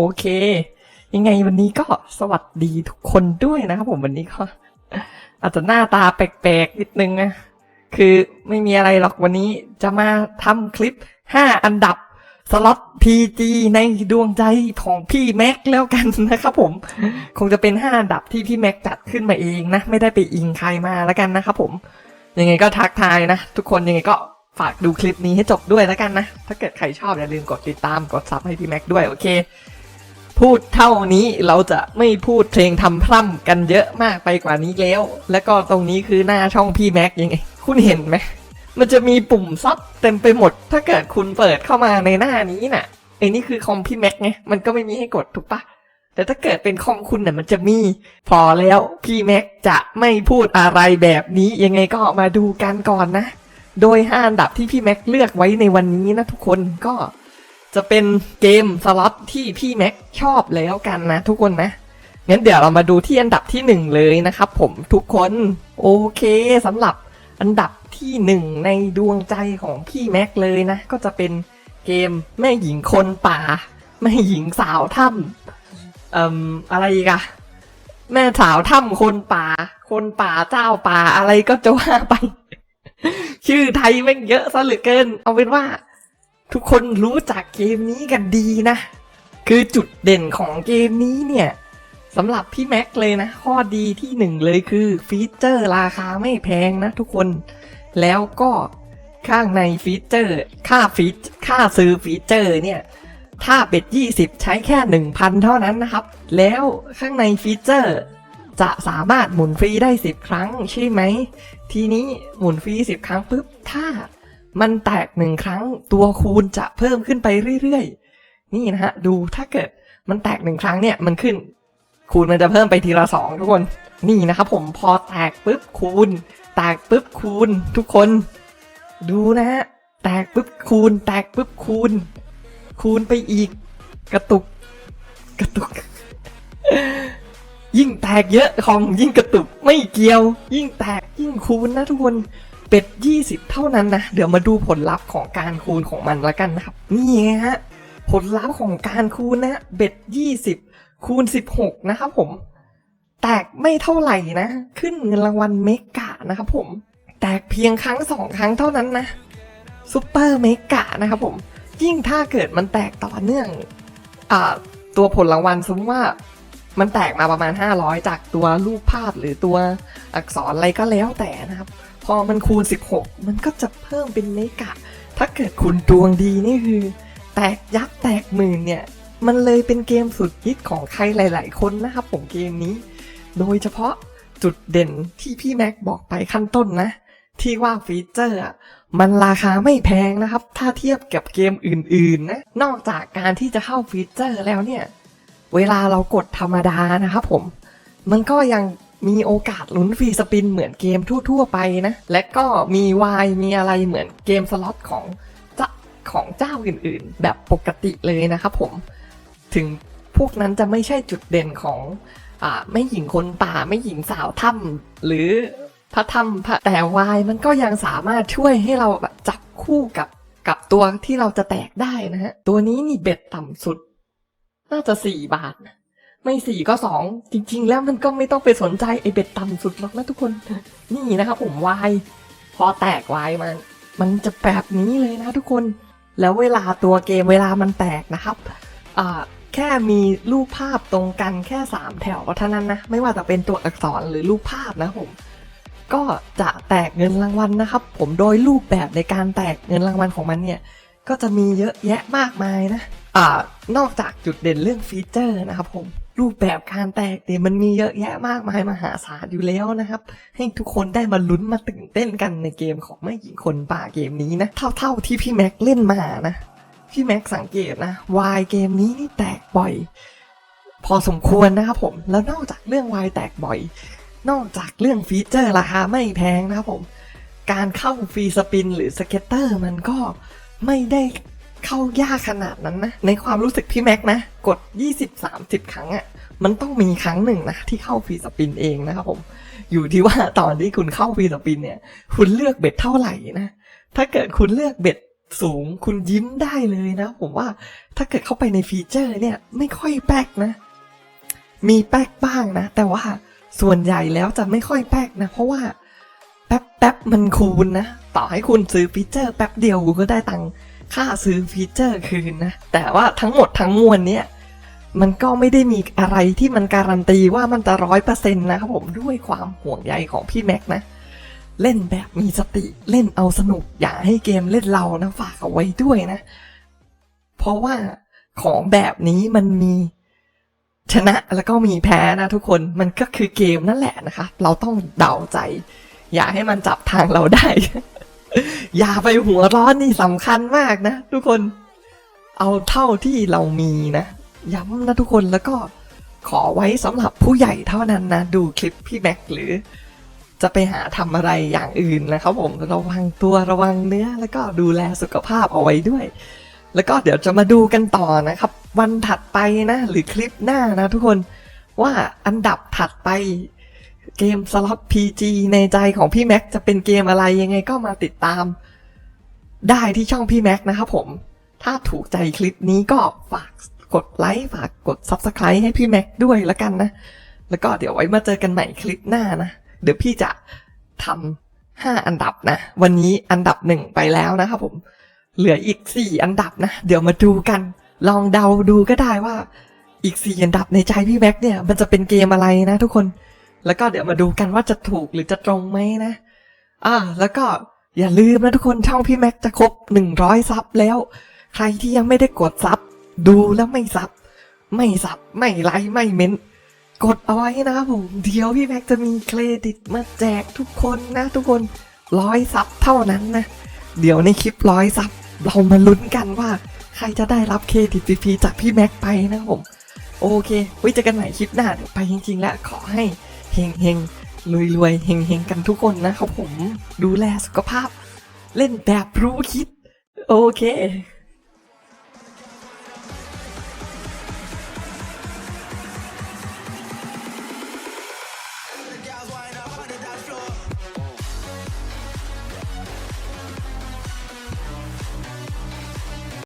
โอเค ยังไงวันนี้ก็สวัสดีทุกคนด้วยนะครับผมวันนี้ก็ อาจจะหน้าตาแปลกๆนิดนึงนะคือไม่มีอะไรหรอกวันนี้จะมาทำคลิป 5 อันดับสล็อต PG ในดวงใจของพี่แม็กแล้วกันนะครับผม คงจะเป็น 5 อันดับที่พี่แม็กจัดขึ้นมาเองนะ ไม่ได้ไปอิงใครมาแล้วกันนะครับผม ยังไงก็ทักทายนะ ทุกคนยังไงก็ฝากดูคลิปนี้ให้จบด้วยแล้วกันนะ ถ้าเกิดใครชอบอย่าลืมกดติดตามกดซับให้พี่แม็กด้วยโอเค พูดเท่านี้เราจะไม่พูดเพลงทำพร่ำกันเยอะมากไปกว่านี้แล้ว แล้วก็ตรงนี้คือหน้าช่องพี่แม็กยังไง คุณเห็นไหม มันจะมีปุ่มซับเต็มไปหมด ถ้าเกิดคุณเปิดเข้ามาในหน้านี้น่ะไอ้นี่คือคอมพี่แม็กไง มันก็ไม่มีให้กดถูกปะแต่ถ้าเกิดเป็นคอมคุณน่ะมันจะมี พอแล้วพี่แม็กจะไม่พูดอะไรแบบนี้ยังไงก็มาดูกันก่อนนะ โดยห้าอันดับที่พี่แม็กเลือกไว้ในวันนี้นะทุกคนก็ จะเป็นเกมสล็อตที่พี่แม็กชอบแล้วกันนะทุกคนนะงั้นเดี๋ยวเรามาดูที่อันดับที่หนึ่งเลยนะครับผมทุกคนโอเคสำหรับอันดับที่หนึ่งในดวงใจของพี่แม็กเลยนะ ก็จะเป็นเกมแม่หญิงคนป่า แม่หญิงสาวถ้ำเอ่มอะไรกะแม่สาวถ้ำคนป่า คนป่าเจ้าป่าอะไรก็จะว่าไป ชื่อไทยแม่งเยอะซะเหลือเกิน เอาเป็นว่า ทุกคนรู้จักเกมนี้กันดีนะ คือจุดเด่นของเกมนี้เนี่ยสำหรับพี่แม็กเลยนะ ข้อดีที่หนึ่งเลยคือฟีเจอร์ราคาไม่แพงนะทุกคน แล้วก็ข้างในฟีเจอร์ ค่าฟีค่าซื้อฟีเจอร์เนี่ย ถ้าเบ็ด20 ใช้แค่ 1,000 เท่านั้นนะครับ แล้วข้างในฟีเจอร์จะสามารถหมุนฟรีได้ 10 ครั้งใช่ไหม ทีนี้หมุนฟรี 10 ครั้งปุ๊บ ถ้า มันแตกหนึ่งครั้งตัวคูณจะเพิ่มขึ้นไปเรื่อยๆ นี่นะฮะ ดูถ้าเกิดมันแตกหนึ่งครั้งเนี่ยมันขึ้น คูณมันจะเพิ่มไปทีละสองทุกคน นี่นะครับผมพอแตกปุ๊บคูณ แตกปุ๊บคูณทุกคน ดูนะฮะ แตกปุ๊บคูณ แตกปุ๊บคูณ คูณไปอีก กระตุก กระตุก ยิ่งแตกเยอะคอมยิ่งกระตุกไม่เกี่ยว ยิ่งแตกยิ่งคูณนะทุกคน เป็ด 20 เท่านั้นนะ เดี๋ยวมาดูผลลัพธ์ของการคูณของมันละกันนะครับ นี่ไงฮะ ผลลัพธ์ของการคูณนะเบ็ด 20 คูณ 16 นะครับผม แตกไม่เท่าไหร่นะ ขึ้นเงินรางวัลเมกะนะครับผม แตกเพียงครั้งสองครั้งเท่านั้นนะซูเปอร์เมกะนะครับผม ยิ่งถ้าเกิดมันแตกต่อเนื่องอ่าตัวผลรางวัลสมมติว่ามันแตกมาประมาณ 500 จากตัวรูปภาพหรือตัวอักษรอะไรก็แล้วแต่นะครับ อมันคูณ 16 มันก็จะเพิ่มเป็นเมกะ ถ้าเกิดคุณดวงดีนี่คือ แตกยักษ์แตกหมื่นเนี่ย มันเลยเป็นเกมสุดฮิตของใครหลาย ๆ คนนะครับผมเกมนี้ โดยเฉพาะจุดเด่นที่พี่แม็กบอกไปขั้นต้นนะ ที่ว่าฟีเจอร์มันราคาไม่แพงนะครับ ถ้าเทียบกับเกมอื่น ๆ นะ นอกจากการที่จะเข้าฟีเจอร์แล้วเนี่ย เวลาเรากดธรรมดานะครับผม มันก็ยัง มีโอกาสลุ้นฟรีสปินเหมือนเกมทั่ว ๆ ไปนะ และก็มีวายมีอะไรเหมือนเกมสล็อตของเจ้าของเจ้าอื่นๆ แบบปกติเลยนะครับผม ถึงพวกนั้นจะไม่ใช่จุดเด่นของอ่าไม่หญิงคนป่าไม่หญิงสาวถ้ำหรือพระถ้ำพระแต่วายมันก็ยังสามารถช่วยให้เราแบบจับคู่กับกับตัวที่เราจะแตกได้นะฮะ ตัวนี้นี่เบ็ดต่ำสุด น่าจะสี่บาทนะ ไม่สี่ก็สองจริง ๆ แล้วมันก็ไม่ต้องไปสนใจไอเบ็ดต่ำสุดหรอกนะทุกคน นี่นะครับผมวายพอแตกวายมันมันจะแบบนี้เลยนะทุกคน แล้วเวลาตัวเกมเวลามันแตกนะครับอ่าแค่มีรูปภาพตรงกันแค่สามแถวเท่านั้นนะ ไม่ว่าจะเป็นตัวอักษรหรือรูปภาพนะผม ก็จะแตกเงินรางวัลนะครับ ผมโดยรูปแบบในการแตกเงินรางวัลของมันเนี่ย ก็จะมีเยอะแยะมากมายนะอ่านอกจากจุดเด่นเรื่องฟีเจอร์นะครับผม รูปแบบการแตกเนี่ยมันมีเยอะแยะมากมายมหาศาลอยู่แล้วนะครับ ให้ทุกคนได้มาลุ้นมาตื่นเต้นกันในเกมของไม่หญิงคนป่าเกมนี้นะเท่าๆที่พี่แม็กเล่นมานะ พี่แม็กสังเกตนะวายเกมนี้นี่แตกบ่อย พอสมควรนะครับผมแล้วนอกจากเรื่องวายแตกบ่อย นอกจากเรื่องฟีเจอร์ราคาไม่แพงนะครับผม การเข้าฟรีสปินหรือสเก็ตเตอร์มันก็ไม่ได้ เข้ายากขนาดนั้นนะ ในความรู้สึกพี่แม็กนะ กด 20-30 ครั้งอะ่ะ มันต้องมีครั้งหนึ่งนะ ที่เข้าฟรีสปินเองนะครับผม อยู่ที่ว่าตอนที่คุณเข้าฟรีสปินเนี่ย คุณเลือกเบ็ดเท่าไหร่นะ ถ้าเกิดคุณเลือกเบ็ดสูงคุณยิ้มได้เลยนะ ผมว่าถ้าเกิดเข้าไปในฟีเจอร์เนี่ยไม่ค่อยแป๊กนะ มีแป๊กบ้างนะ แต่ว่าส่วนใหญ่แล้วจะไม่ค่อยแป๊กนะ เพราะว่าแป๊บแป๊บมันคูณนะ ต่อให้คุณซื้อฟีเจอร์แป๊บเดียวคุณก็ได้ตังค่ ค่าซื้อฟีเจอร์คืนนะ แต่ว่าทั้งหมดทั้งมวลเนี่ยมันก็ไม่ได้มีอะไรที่มันการันตีว่ามันจะร้อยเปอร์เซ็นต์นะครับผมด้วยความห่วงใยของพี่แม็กนะ เล่นแบบมีสติเล่นเอาสนุกอย่าให้เกมเล่นเรานะฝากเอาไว้ด้วยนะ เพราะว่าของแบบนี้มันมีชนะแล้วก็มีแพ้นะทุกคนมันก็คือเกมนั่นแหละนะคะ เราต้องเดาใจ อย่าให้มันจับทางเราได้ อย่าไปหัวร้อนนี่สำคัญมากนะ ทุกคน เอาเท่าที่เรามีนะ ย้ำนะทุกคนแล้วก็ขอไว้สำหรับผู้ใหญ่เท่านั้นนะ ดูคลิปพี่แม็กหรือ จะไปหาทำอะไรอย่างอื่นนะครับผมระวังตัวระวังเนื้อ แล้วก็ดูแลสุขภาพเอาไว้ด้วย แล้วก็เดี๋ยวจะมาดูกันต่อนะครับ วันถัดไปนะ หรือคลิปหน้านะ ทุกคนว่าอันดับถัดไป เกมสล็อต PG ในใจของพี่แม็กจะเป็นเกมอะไรยังไงก็มาติดตาม ได้ที่ช่องพี่แม็กนะครับผม ถ้าถูกใจคลิปนี้ก็ฝากกดไลค์ฝากกด Subscribe ให้พี่แม็กด้วยละกันนะ แล้วก็เดี๋ยวไว้มาเจอกันใหม่คลิปหน้านะ เดี๋ยวพี่จะทำห้าอันดับนะ วันนี้อันดับหนึ่งไปแล้วนะครับผม เหลืออีกสี่อันดับนะ เดี๋ยวมาดูกัน ลองเดาดูก็ได้ว่า อีกสี่อันดับในใจพี่แม็กเนี่ย มันจะเป็นเกมอะไรนะทุกคน แล้วก็เดี๋ยวมาดูกันว่าจะถูกหรือจะตรงไหมนะ อ่า แล้วก็อย่าลืมนะทุกคนช่องพี่แม็กจะครบหนึ่งร้อยซับแล้ว ใครที่ยังไม่ได้กดซับดูแล้วไม่ซับ ไม่ซับ ไม่ไลค์ไม่เม้นกดเอาไว้นะครับผมเดี๋ยวพี่แม็กจะมีเครดิตมาแจกทุกคนนะ ทุกคนร้อยซับเท่านั้นนะ เดี๋ยวในคลิปร้อยซับเรามาลุ้นกันว่า ใครจะได้รับเครดิตฟรีจากพี่แม็กไปนะครับผม โอเค ไว้เจอกันใหม่คลิปหน้าเดี๋ยวไปจริงๆ แล้วขอให้ เฮงเฮงรวยรวยเฮงเฮงกันทุกคนนะครับผม ดูแลสุขภาพ เล่นแบบรู้คิด โอเค